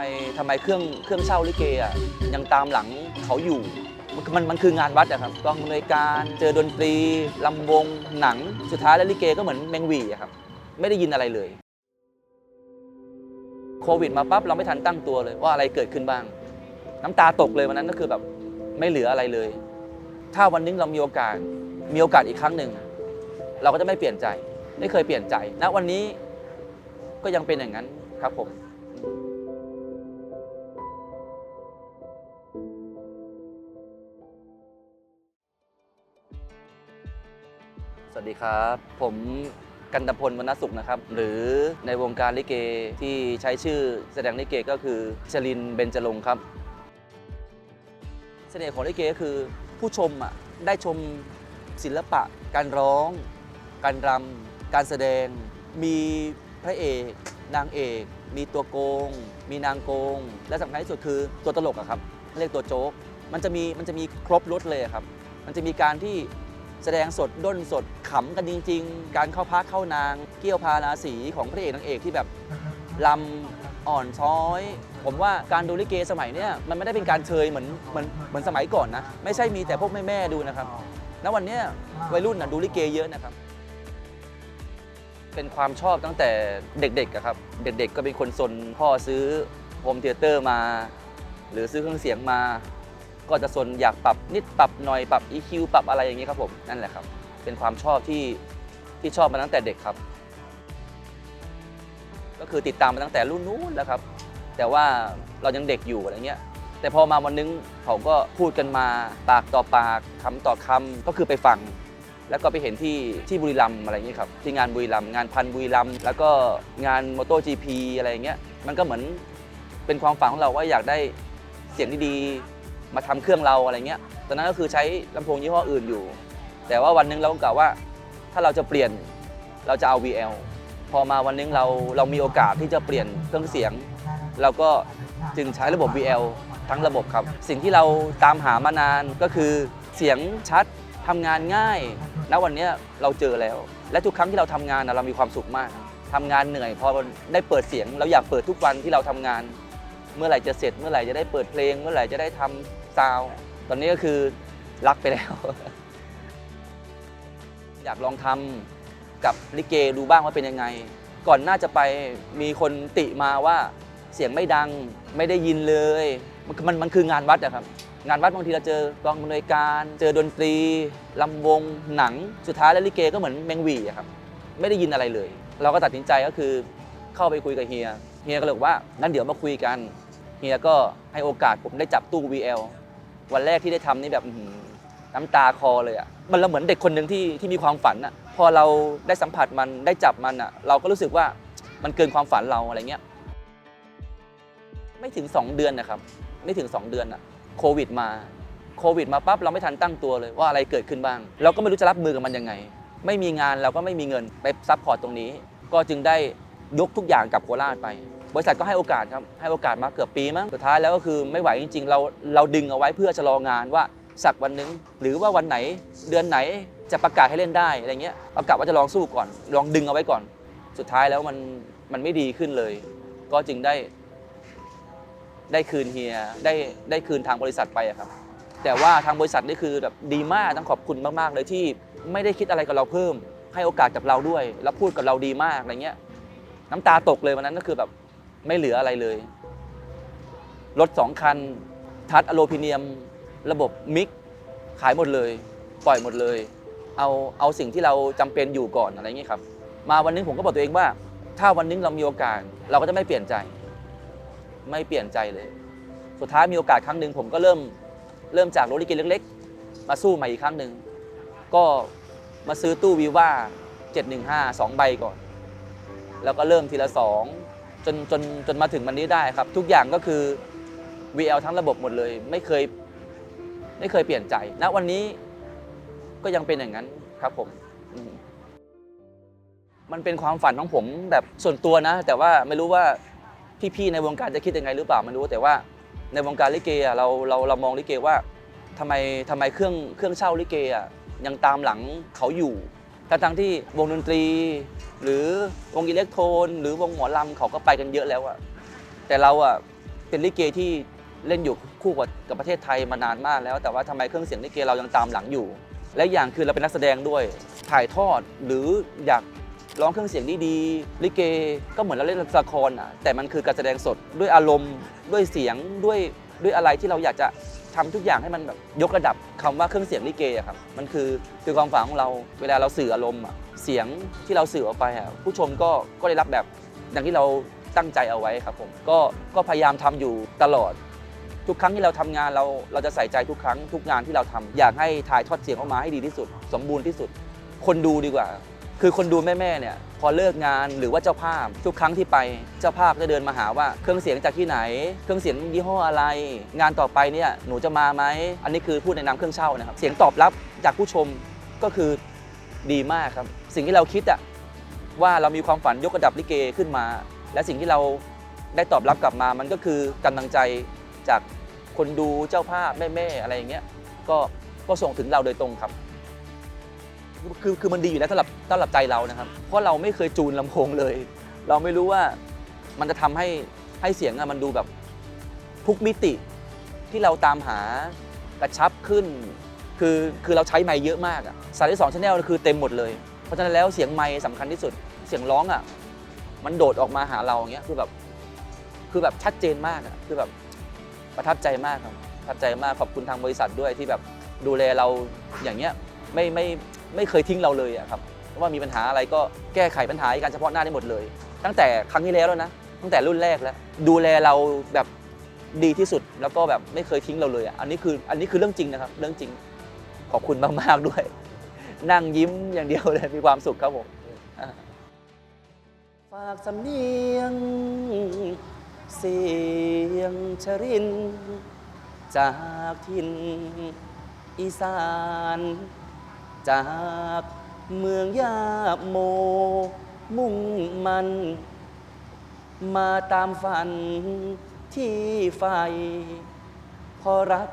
ไมทำไมเครื่องเครื่องเช่าลิเกอะยังตามหลังเขาอยู่มันมันมันคืองานวัดอะครับกองอำนวยการเจอดนตรีลำวงหนังสุดท้ายแล้วลิเกก็เหมือนแมงหวีอะครับไม่ได้ยินอะไรเลยโควิดมาปั๊บเราไม่ทันตั้งตัวเลยว่าอะไรเกิดขึ้นบ้าง น้ำตาตกเลยวันนั้นก็คือแบบไม่เหลืออะไรเลย ถ้าวันนึงเรามีโอกาสมีโอกาสอีกครั้งหนึ่งเราก็จะไม่เปลี่ยนใจ ไม่เคยเปลี่ยนใจณวันนี้ก็ยังเป็นอย่างนั้นครับผม สวัสดีครับ ผมกันตพลวรรณสุขนะครับ หรือในวงการลิเกที่ใช้ชื่อแสดงลิเกก็คือชลินเบญจรงค์ครับ เสน่ห์ของลิเกก็คือผู้ชมอะได้ชมศิลปะ การร้อง การรำการแสดง มีพระเอก นางเอก มีตัวโกง มีนางโกง และสำคัญที่สุดคือตัวตลกอะครับเรียกตัวโจ๊กมันจะมีมันจะมีครบรถเลยครับ มันจะมีการที่ แสดงสดด้นสดขำกันจริง ๆ การเข้าพักเข้านาง เกี่ยวพาราสีของพระเอกนางเอกที่แบบลำอ่อนช้อย ผมว่าการดูลิเกสมัยเนี้ยมันไม่ได้เป็นการเชยเหมือนเหมือนเหมือนสมัยก่อนนะ ไม่ใช่มีแต่พวกแม่ๆดูนะครับณวันเนี้ยวัยรุ่นนะดูลิเกเยอะนะครับ เป็นความชอบตั้งแต่เด็กๆอะครับ เด็กๆ ก็เป็นคนซนพ่อซื้อโฮมเทเตอร์มา หรือซื้อเครื่องเสียงมา ก็จะซนอยากปรับนิดปรับหน่อยปรับ EQ ปรับอะไรอย่างนี้ครับผมนั่นแหละครับ เป็นความชอบที่ที่ชอบมาตั้งแต่เด็กครับ ก็คือติดตามมาตั้งแต่รุ่นนู้นแล้วครับ แต่ว่าเรายังเด็กอยู่อะไรเงี้ยแต่พอมาวันนึงเขาก็พูดกันมาปากต่อปากคำต่อคำก็คือไปฟัง แล้วก็ไปเห็นที่ที่บุรีรัมย์อะไรอย่างเงี้ยครับที่งานบุรีรัมย์งานพันบุรีรัมย์แล้วก็งานมอเตอร์จีพีอะไรอย่างเงี้ยมันก็เหมือนเป็นความฝันของเราว่าอยากได้เสียงดีๆ มาทำเครื่องเราอะไรเงี้ย ตอนนั้นก็คือใช้ลำโพงยี่ห้ออื่นอยู่ แต่ว่าวันหนึงเราก็กล่าวว่า ถ้าเราจะเปลี่ยนเราจะเอา VL พอมาวันนึงเราเรามีโอกาสที่จะเปลี่ยนเครื่องเสียง เราก็จึงใช้ระบบ VL ทั้งระบบครับ สิ่งที่เราตามหามานานก็คือเสียงชัดทำงานง่าย ณ วันนี้เราเจอแล้ว และทุกครั้งที่เราทำงานเรามีความสุขมากทำงานเหนื่อยพอได้เปิดเสียง เราอยากเปิดทุกวันที่เราทำงาน เมื่อไหร่จะเสร็จ เมื่อไหร่จะได้เปิดเพลง เมื่อไหร่จะได้ทำ ซาวด์ตอนนี้ก็คือรักไปแล้ว อยากลองทำกับลิเกดูบ้างว่าเป็นยังไง ก่อนหน้าจะไปมีคนติมาว่าเสียงไม่ดังไม่ได้ยินเลย มันมันมันคืองานวัดอะครับ งานวัดบางทีเราเจอกองอำนวยการ เจอดนตรีลำวงหนังสุดท้ายแล้วลิเกก็เหมือนแมงหวีอะครับไม่ได้ยินอะไรเลย เราก็ตัดสินใจก็คือเข้าไปคุยกับเฮีย เฮียก็เลยบอกว่างั้นเดี๋ยวมาคุยกัน เฮียก็ให้โอกาสผมได้จับตู้ VL วันแรกที่ได้ทำนี่แบบอื้อหือน้ำตาคอเลยอะมันเราเหมือนเด็กคนหนึ่งที่ที่มีความฝันอะพอเราได้สัมผัสมันได้จับมันอะเราก็รู้สึกว่ามันเกินความฝันเราอะไรเงี้ยไม่ถึง 2 เดือนนะครับ ไม่ถึง 2 เดือนอะโควิดมาโควิดมาปั๊บเราไม่ทันตั้งตัวเลยว่าอะไรเกิดขึ้นบ้าง เราก็ไม่รู้จะรับมือกับมันยังไง ไม่มีงานเราก็ไม่มีเงินไปซัพพอร์ตตรงนี้ ก็จึงได้ยกทุกอย่างกลับโคราชไป บริษัทก็ให้โอกาสครับให้โอกาสมาเกือบปีมั้งสุดท้ายแล้วก็คือไม่ไหวจริง ๆ เราเราดึงเอาไว้เพื่อชะลองานว่าสักวันหนึ่งหรือว่าวันไหนเดือนไหนจะประกาศให้เล่นได้อะไรเงี้ยประกาศว่าจะลองสู้ก่อน ลองดึงเอาไว้ก่อน สุดท้ายแล้วมันมันไม่ดีขึ้นเลย ก็จึงได้ ได้คืนเฮียได้ได้คืนทางบริษัทไปครับ แต่ว่าทางบริษัทนี่คือแบบดีมากต้องขอบคุณมากๆเลยที่ไม่ได้คิดอะไรกับเราเพิ่ม ให้โอกาสกับเราด้วย แล้วพูดกับเราดีมากอะไรเงี้ยน้ำตาตกเลยวันนั้นก็คือแบบ ไม่เหลืออะไรเลย รถสองคัน ทัดอะโลพิเนียม ระบบมิก ขายหมดเลย ปล่อยหมดเลย เอาเอาสิ่งที่เราจำเป็นอยู่ก่อนอะไรเงี้ยครับ มาวันนึงผมก็บอกตัวเองว่า ถ้าวันนึงเรามีโอกาส เราก็จะไม่เปลี่ยนใจ ไม่เปลี่ยนใจเลย สุดท้ายมีโอกาสครั้งหนึ่งผมก็เริ่มเริ่มจากรถลิเกเล็ก ๆ มาสู้ใหม่อีกครั้งหนึ่งก็มาซื้อตู้วีว่า715 2ใบก่อน แล้วก็เริ่มทีละสอง จนจนจนมาถึงวันนี้ได้ครับ ทุกอย่างก็คือ VL ทั้งระบบหมดเลย ไม่เคยไม่เคยเปลี่ยนใจณวันนี้ก็ยังเป็นอย่างนั้นครับผมมันเป็นความฝันของผมแบบส่วนตัวนะ แต่ว่าไม่รู้ว่าพี่ๆในวงการจะคิดยังไงหรือเปล่าไม่รู้แต่ว่าในวงการลิเกอะเราเราเรามองลิเกว่าทำไมทำไมเครื่องเครื่องเช่าลิเกอะยังตามหลังเขาอยู่ ทั้งทั้งที่วงดนตรี หรือวงอิเล็กโทรนหรือวงหมอลำเขาก็ไปกันเยอะแล้วอะแต่เราอะเป็นลิเกที่เล่นอยู่คู่กับกับประเทศไทยมานานมากแล้ว แต่ว่าทำไมเครื่องเสียงลิเกเรายังตามหลังอยู่ และอย่างคือเราเป็นนักแสดงด้วยถ่ายทอดหรืออยากร้องเครื่องเสียงดีๆลิเกก็เหมือนเราเล่นละครอะแต่มันคือการแสดงสดด้วยอารมณ์ด้วยเสียงด้วยด้วยอะไรที่เราอยากจะ ทำทุกอย่างให้มันแบบยกระดับคำว่าเครื่องเสียงลิเกอะครับมันคือคือความฝันของเราเวลาเราสื่ออารมณ์อะเสียงที่เราสื่อออกไปอะผู้ชมก็ก็ได้รับแบบอย่างที่เราตั้งใจเอาไว้ครับผมก็ก็พยายามทำอยู่ตลอด ทุกครั้งที่เราทำงานเราเราจะใส่ใจทุกครั้งทุกงานที่เราทำอยากให้ถ่ายทอดเสียงออกมาให้ดีที่สุด สมบูรณ์ที่สุด คนดูดีกว่า คือคนดูแม่ๆเนี่ยพอเลิกงานหรือว่าเจ้าภาพ ทุกครั้งที่ไปเจ้าภาพจะเดินมาหาว่าเครื่องเสียงจากที่ไหน เครื่องเสียงยี่ห้ออะไร งานต่อไปเนี่ยหนูจะมาไหมอันนี้คือพูดในนามเครื่องเช่านะครับเสียงตอบรับจากผู้ชมก็คือดีมากครับ สิ่งที่เราคิดอะว่าเรามีความฝันยกระดับลิเกขึ้นมา และสิ่งที่เราได้ตอบรับกลับมามันก็คือกำลังใจจากคนดูเจ้าภาพแม่ๆอะไรอย่างเงี้ยก็ก็ส่งถึงเราโดยตรงครับ คือคือมันดีอยู่แล้วสำหรับสำหรับใจเรานะครับ เพราะเราไม่เคยจูนลำโพงเลย เราไม่รู้ว่ามันจะทำให้ให้เสียงอะมันดูแบบทุกมิติที่เราตามหากระชับขึ้น คือคือเราใช้ไมค์เยอะมากอะสายที่สองชแนลคือเต็มหมดเลย เพราะฉะนั้นแล้วเสียงไมค์สำคัญที่สุดเสียงร้องอะมันโดดออกมาหาเราอย่างเงี้ยคือแบบคือแบบชัดเจนมากอะคือแบบประทับใจมากครับประทับใจมากขอบคุณทางบริษัทด้วยที่แบบดูแลเราอย่างเงี้ยไม่ไม่ ไม่เคยทิ้งเราเลยอะครับว่ามีปัญหาอะไรก็แก้ไขปัญหาการเฉพาะหน้าได้หมดเลย ตั้งแต่ครั้งที่แล้วแล้วนะ ตั้งแต่รุ่นแรกแล้ว ดูแลเราแบบดีที่สุดแล้วก็แบบไม่เคยทิ้งเราเลยอะอันนี้คืออันนี้คือเรื่องจริงนะครับ เรื่องจริงขอบคุณมากๆด้วย นั่งยิ้มอย่างเดียวเลยมีความสุขครับผมฝากสำเนียง เสียงชริน จากทินอีสาน จากเมืองยาโม มุ่งมัน มาตามฝันที่ใฝ่พอรัก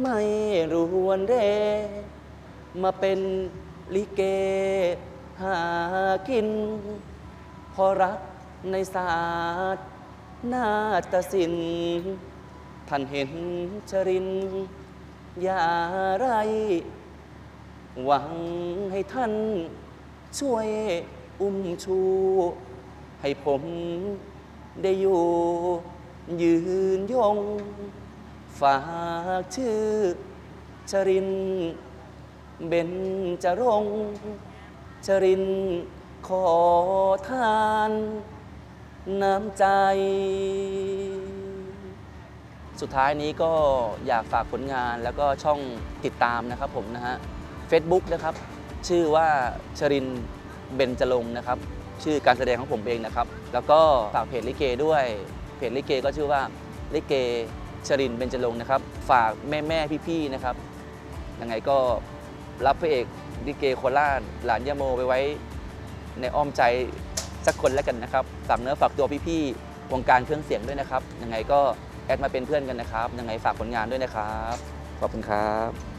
ไม่รวนเร มาเป็นลิเกหากิน พอรักในศาสตร์นาฏศิลป์ท่านเห็นชริน อย่าไร หวังให้ท่านช่วยอุ้มชู ให้ผมได้อยู่ ยืนยง ฝากชื่อ ชริน เบนจรงค์ชรินขอทาน น้ำใจ สุดท้ายนี้ก็อยากฝากผลงานแล้วก็ช่องติดตามนะครับผมนะฮะ Facebook นะครับ ชื่อว่าชรินเบญจรงนะครับ ชื่อการแสดงของผมเองนะครับ แล้วก็ฝากเพจลิเกด้วย เพจลิเกก็ชื่อว่าลิเกชรินเบญจรงนะครับ ฝากแม่แม่ๆพี่ๆนะครับ ยังไงก็รับพระเอกลิเกโคราชหลานยาโมไปไว้ในอ้อมใจสักคนแล้วกันนะครับ ฝากเนื้อฝากตัวพี่ๆวงการเครื่องเสียงด้วยนะครับ ยังไงก็แอดมาเป็นเพื่อนกันนะครับ ยังไงฝากผลงานด้วยนะครับ ขอบคุณครับ